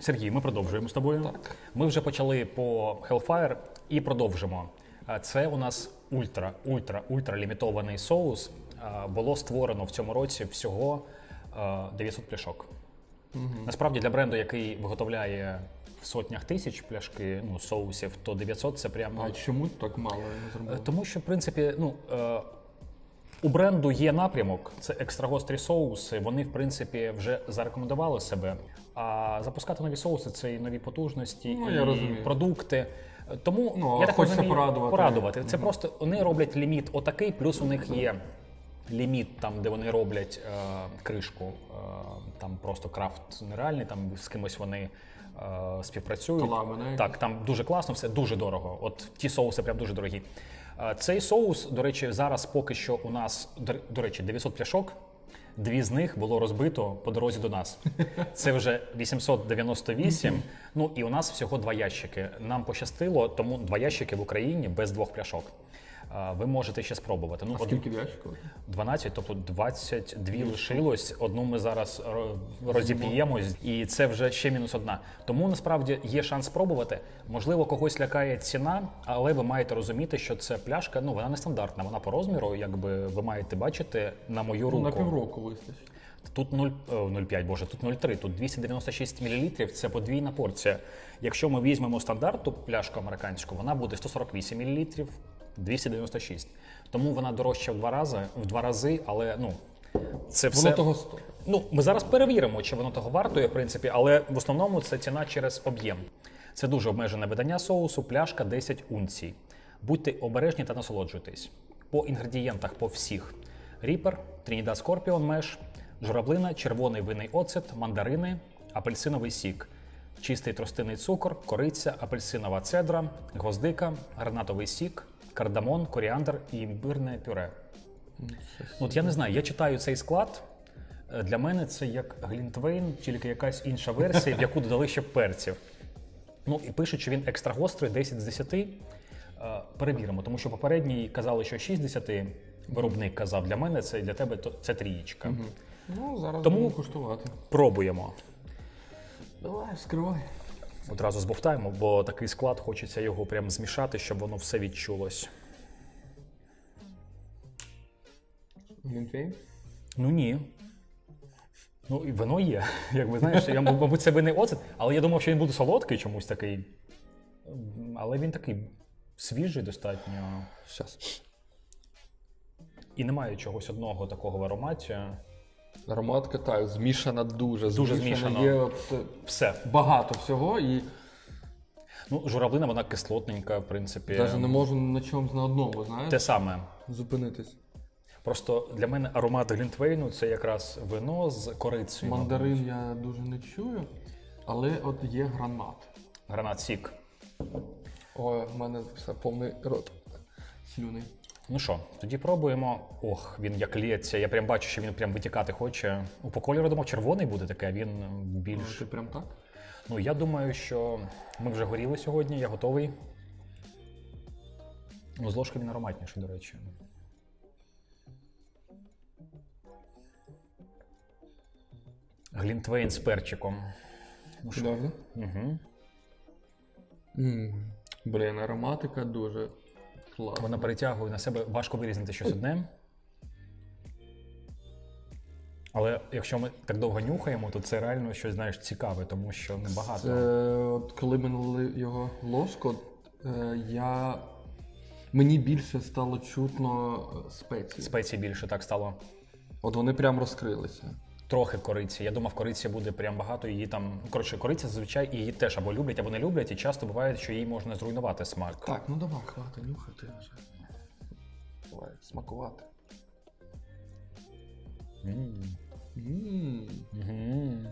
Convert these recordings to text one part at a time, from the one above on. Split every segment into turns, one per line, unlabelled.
Сергій, ми продовжуємо з тобою.
Так.
Ми вже почали по Hellfire і продовжимо. Це у нас ультра, ультра, ультра лімітований соус. Було створено в цьому році всього а, 900 пляшок. Насправді для бренду, який виготовляє в сотнях тисяч пляшки ну, соусів, то 900 це прямо.
А чому так мало зробили?
Тому що, в принципі, ну. У бренду є напрямок, це екстрагострі соуси. Вони, в принципі, вже зарекомендували себе. А запускати нові соуси це і нові потужності,
Ну,
і
розумію.
продукти. Тому
Ну,
я так
хочеться
розумію,
порадувати.
порадувати. Це просто вони роблять ліміт отакий, плюс у них є ліміт, там, де вони роблять е, кришку. Е, там просто крафт нереальний, там з кимось вони е, співпрацюють.
Колаби.
Так, там дуже класно, все дуже дорого. От ті соуси прям дуже дорогі. Цей соус, до речі, зараз поки що у нас, до речі, 900 пляшок. Дві з них було розбито по дорозі до нас. Це вже 898. Ну і у нас всього два ящики. Нам пощастило, тому два ящики в Україні без двох пляшок. Ви можете ще спробувати. Ну,
А скільки в ящику?
12, тобто 22 лишилось. Одну ми зараз ро- розіб'ємо, і це вже ще мінус одна. Тому насправді є шанс спробувати. Можливо, когось лякає ціна, але ви маєте розуміти, що це пляшка. Ну вона не стандартна. Вона по розміру, якби ви маєте бачити на мою
Ну,
руку.
на півроку вистачить.
Тут 0, е, 0,5, боже, тут 0,3, тут 296 мл, це подвійна порція. Якщо ми візьмемо стандартну пляшку американську, вона буде 148 мл, 296. Тому вона дорожча в два рази, в два рази, але ну це все.
Воно того стоїть.
Ну, ми зараз перевіримо, чи воно того вартує, в принципі, але в основному це ціна через об'єм. Це дуже обмежене видання соусу, пляшка 10 унцій. Будьте обережні та насолоджуйтесь. По інгредієнтах по всіх: ріпер, Трінідад Скорпіон меш, журавлина, червоний винний оцет, мандарини, апельсиновий сік, чистий тростинний цукор, кориця, апельсинова цедра, гвоздика, гранатовий сік, кардамон, коріандр і імбирне пюре. От я не знаю, я читаю цей склад. Е, Для мене це як Глінтвейн, тільки якась інша версія, в яку додали ще перців. Ну і пишуть, що він екстра гострий, 10 з 10. Е, Перевіримо, тому що попередній казали, що 6 з 10. Виробник казав, для мене це для тебе це трієчка.
Ну, зараз
Тому-
будемо куштувати.
Пробуємо.
Давай, вскривай.
Одразу збовтаємо, бо такий склад хочеться його прям змішати, щоб воно все відчулось. Ну ні. Ну, і вино є. Якби знаєш, я, мабуть, це винний оцет, але я думав, що він буде солодкий чомусь такий. Але він такий свіжий достатньо.
Щас.
І немає чогось одного такого в ароматі.
Ароматка так, змішана дуже.
Дуже
змішана. Є от, е,
Все.
багато всього і
Ну, журавлина, вона кислотненька, в принципі.
навіть не можу на чомусь на одному, знаєш,
Те саме.
зупинитись.
Просто для мене аромат Глінтвейну це якраз вино з корицею.
Мандарин я дуже не чую, але от є гранат.
Гранат сік.
Ой, в мене все повний рот слюни.
Ну що, тоді пробуємо. Ох, він як лється. Я прям бачу, що він прям витікати хоче. У по кольору думав, червоний буде таке, а він
Ну,
більш.
Ти прям так?
Ну, я думаю, що ми вже горіли сьогодні, я готовий. Ну, з ложки він ароматніший, до речі. Глінтвейн з перчиком. Ну, що? Угу.
Блін, ароматика дуже класна.
Вона перетягує на себе важко вирізнити щось одне. Але якщо ми так довго нюхаємо, то це реально щось знаєш цікаве, тому що небагато.
Це, от коли ми налили його ложку, е, я... мені більше стало чутно е, спеції.
Більше так стало.
От вони прям розкрилися.
Трохи кориці. Я думав, кориці буде прям багато. Її там. Коротше, кориця зазвичай її теж або люблять, або не люблять, і часто буває, що їй можна зруйнувати смак.
Так, ну давай, хватить нюхати вже. Давай, смакувати.
М.
М,
Мгм.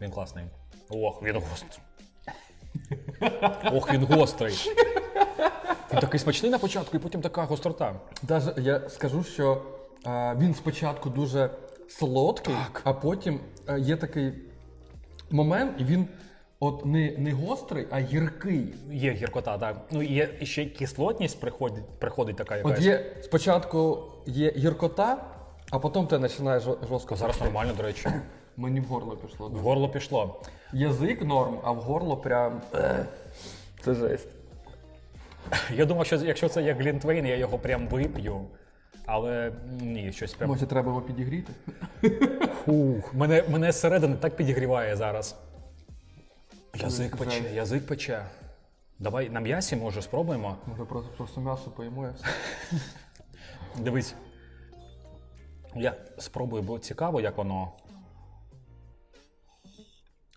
Він класний. Ох, він гострий. Ох, він гострий. Він такий смачний на початку, і потім така гострота.
Даже я скажу, що він спочатку дуже солодкий, а потім е, є такий момент, і він от не, не гострий, а гіркий.
Є гіркота, так. Ну є ще кислотність приходить, приходить така якась.
От є спочатку є гіркота, а потім ти починаєш жо- жорстко.
Зараз нормально, до речі.
Мені в горло пішло.
В горло пішло.
Язик норм, а в горло прям. е, Це жесть.
Я думав, що якщо це як Глінтвейн, я його прям вип'ю. Але ні, щось прям.
Може, треба його підігріти?
Фух, мене, мене зсередини так підігріває зараз. Язик пече, язик пече. Давай на м'ясі, може, спробуємо.
Може просто, просто м'ясо поїмо і все.
Дивись. Я спробую, бо цікаво, як воно.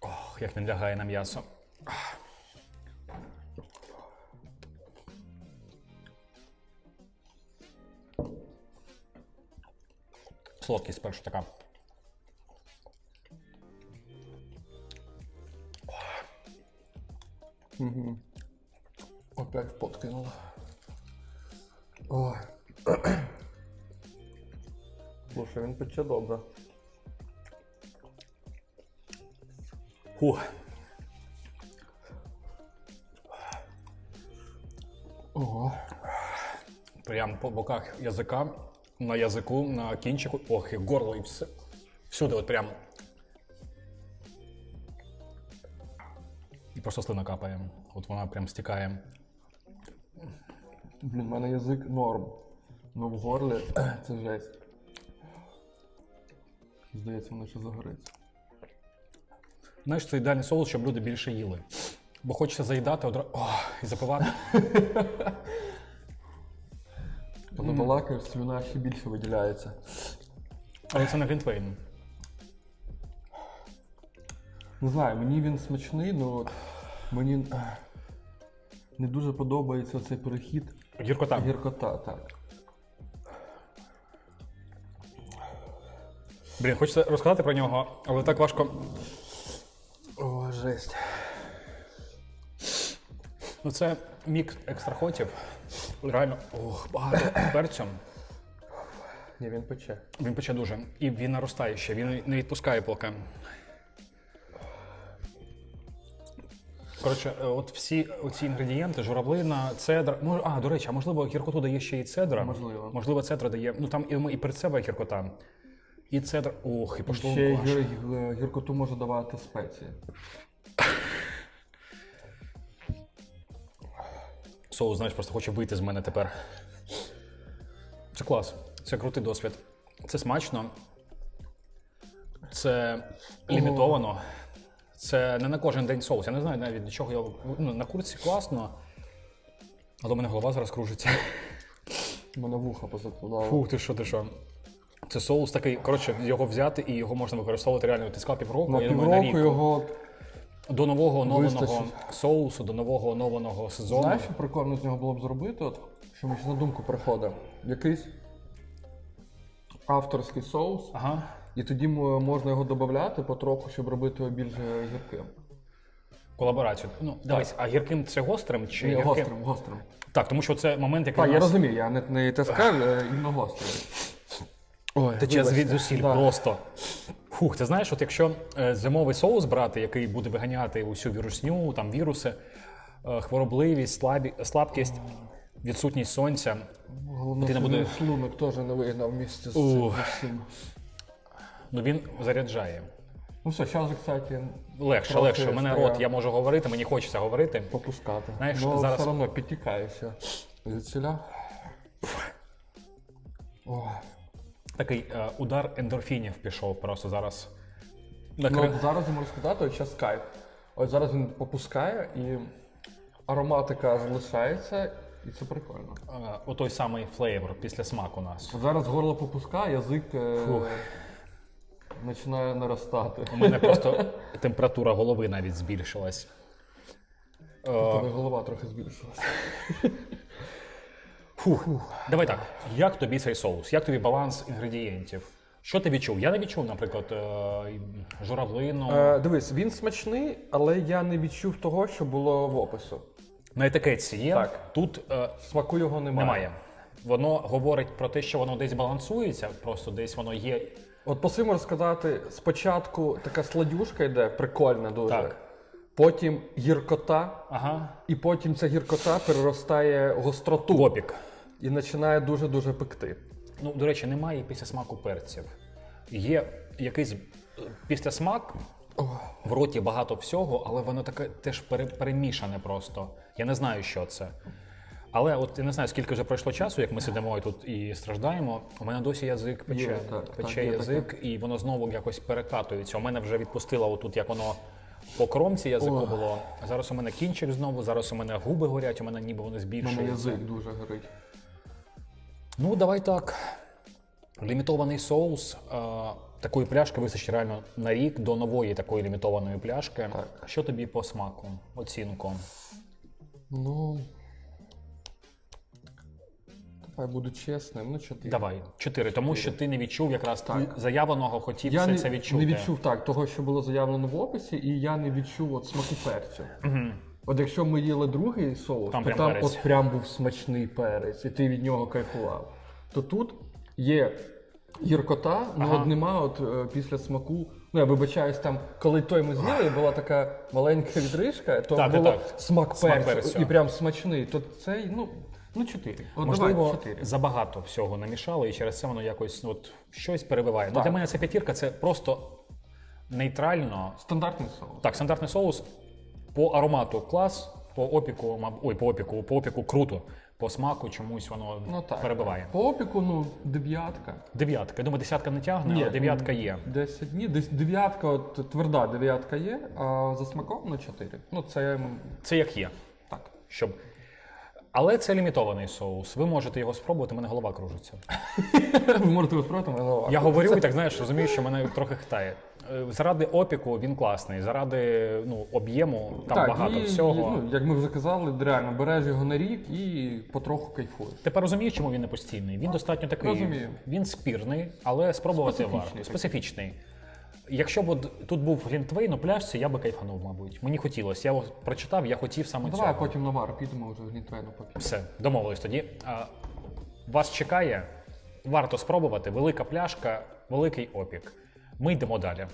Ох, як він лягає на м'ясо. Солодкість спершу така.
Опять в пот кинуло. Ой. Слушай, він пече добре.
Фух.
Ого.
Прям по боках язика, на язику, на кінчику, ох, і горло, і все. Всюди, от прям. І просто слина капає. От вона прям стікає.
Блін, в мене язик норм. Ну в горлі це жесть. Здається, воно ще загориться.
Знаєш, це ідеальний соус, щоб люди більше їли. Бо хочеться заїдати одразу і запивати.
Коли балакаєш, слюна ще більше виділяється.
Але це не Глінтвейн.
Не знаю, мені він смачний, але мені е, не дуже подобається цей перехід
Гіркота.
гіркота. Так.
Блін, хочеться розказати про нього, але так важко.
О, жесть.
Ну, це мікс екстрахотів. Реально, ох, багато перцю.
Ні, він пече.
Він пече дуже. І він наростає ще, він не відпускає поки. Коротше, е, от всі оці інгредієнти, журавлина, цедра. Мож, а, до речі, а можливо, гіркоту дає ще і цедра.
Можливо.
Можливо, цедра дає. Ну там і, і перцева гіркота. І цедра. Ох, і пошло.
Ще гір- гіркоту може давати спеції.
Соус, знаєш, просто хоче вийти з мене тепер. Це клас. Це крутий досвід. Це смачно. Це лімітовано. Це не на кожен день соус. Я не знаю навіть до чого я. Ну, на курці класно. Але у мене голова зараз кружиться.
Мене вуха позакладало.
Фух, ти що, ти що? Це соус такий, коротше, його взяти і його можна використовувати реально. Ти сказав півроку,
На
я думаю, на рік.
його.
До нового оновленого
Вистачить.
соусу, до нового оновленого сезону.
Знаєш, що прикольно з нього було б зробити? От, що мені на думку приходить. Якийсь авторський соус,
Ага.
і тоді можна його додати потроху, щоб робити його більш гірким.
Колаборацію. Ну, дивись, а гірким це гострим чи
Ні,
гірким?
гострим, гострим.
Так, тому що це момент, який
Так,
у
я розумію, я не, не ТСК, а іменно гострий. Ой,
тече
вибачте.
звідусіль
Да.
просто. Фух, ти знаєш, от якщо е, зимовий соус брати, який буде виганяти усю вірусню, там віруси, е, хворобливість, слабі, слабкість, відсутність сонця.
Головне,
Ти не
що
буде-
він шлунок теж не вигнав місце з
Ух.
цим всім.
Ну він заряджає.
Ну все, зараз, кстати,
Легше,
Трохи
легше. У мене
стає.
рот, я можу говорити, мені хочеться говорити.
попускати.
Знаєш,
ну,
зараз-
все одно підтікає все. Звідсіля. Ой.
Такий е, удар ендорфінів пішов просто зараз.
Ну,
Накри...
от зараз я можу сказати, от зараз кайф. От зараз він попускає і ароматика залишається, і це прикольно.
е, отой самий флейвор після смаку у нас.
От Зараз горло попускає, язик е,
Фух.
починає наростати.
У мене просто температура голови навіть збільшилась. Е,
У голова трохи збільшилася.
Фух. Давай так. Як тобі цей соус? Як тобі баланс інгредієнтів? Що ти відчув? Я не відчув, наприклад, е, журавлину.
Е, дивись, він смачний, але я не відчув того, що було в опису.
На етикетці є.
Так.
Тут е,
Смаку його немає.
немає. Воно говорить про те, що воно десь балансується, просто десь воно є.
От по можу сказати, спочатку така сладюшка йде, прикольна дуже.
Так.
Потім гіркота,
Ага.
і потім ця гіркота переростає в гостроту
Гопік.
І починає дуже-дуже пекти.
Ну, до речі, немає після смаку перців. Є якийсь е, післясмак. В роті багато всього, але воно таке теж пере- перемішане просто. Я не знаю, що це. Але от я не знаю, скільки вже пройшло часу, як ми сидимо і тут і страждаємо. У мене досі язик пече,
Є, так,
пече
так,
язик, і воно знову якось перекатується. У мене вже відпустило отут, як воно по кромці язику було. Зараз у мене кінчик знову, зараз у мене губи горять, у мене ніби вони
У мене язик дуже горить.
Ну, давай так. Лімітований соус. Е, такої пляшки вистачить реально на рік до нової такої лімітованої пляшки.
Так.
Що тобі по смаку? Оцінку?
Ну. Давай буду чесним. Ну, чотири.
Давай, чотири. Тому що ти не відчув якраз
Так.
заявленого, хотів
Я
все
не,
це відчути.
не відчув так, того, що було заявлено в описі, і я не відчув от смаку перцю. От якщо ми їли другий соус,
Там
то
прям
там
перець.
от прям був смачний перець, і ти від нього кайфував. То тут є гіркота, але
Ага.
от нема от е, після смаку. Ну я вибачаюсь, там, коли той ми з'їли, була така маленька відрижка, то
Так,
було
так.
смак,
Смак
перцю,
перцю.
і прям смачний. То цей, ну, ну чотири. От
Можливо,
давай, чотири.
забагато всього намішали, і через це воно якось ну, от, щось перебиває. Ну,
Так.
для мене це п'ятірка, це просто нейтрально.
Стандартний соус.
Так, стандартний соус по аромату клас, по опіку, ой, по опіку, по опіку круто. По смаку чомусь воно
Ну так.
перебиває.
По опіку, ну, дев'ятка.
Дев'ятка. Я думаю, десятка не тягне, але дев'ятка є.
10 ні, десь дев'ятка, от тверда дев'ятка є, а за смаком ну 4. Ну це
Це як є.
так.
Щоб... Але це лімітований соус. Ви можете його спробувати, мене голова кружиться.
Ви можете розпроти мене.
Я говорю і так знаєш, розумію, що мене трохи хитає. Е, Заради опіку він класний, заради ну, об'єму там багато
і,
всього.
Ну, як ми вже казали, реально береш його на рік і потроху кайфуєш.
Тепер розумієш, чому він не постійний? Він достатньо такий.
Розумію.
Він спірний, але спробувати
Специфічний
варто. Специфічний. Якщо б от тут був Глінтвейн на пляшці, я би кайфанув, мабуть. Мені хотілося. Я от прочитав, я хотів саме
Ну,
цього.
давай потім на вар підемо вже в Глінтвейну поки.
Все, домовились тоді. А, вас чекає, варто спробувати. Велика пляшка, великий опік. Ми йдемо далі.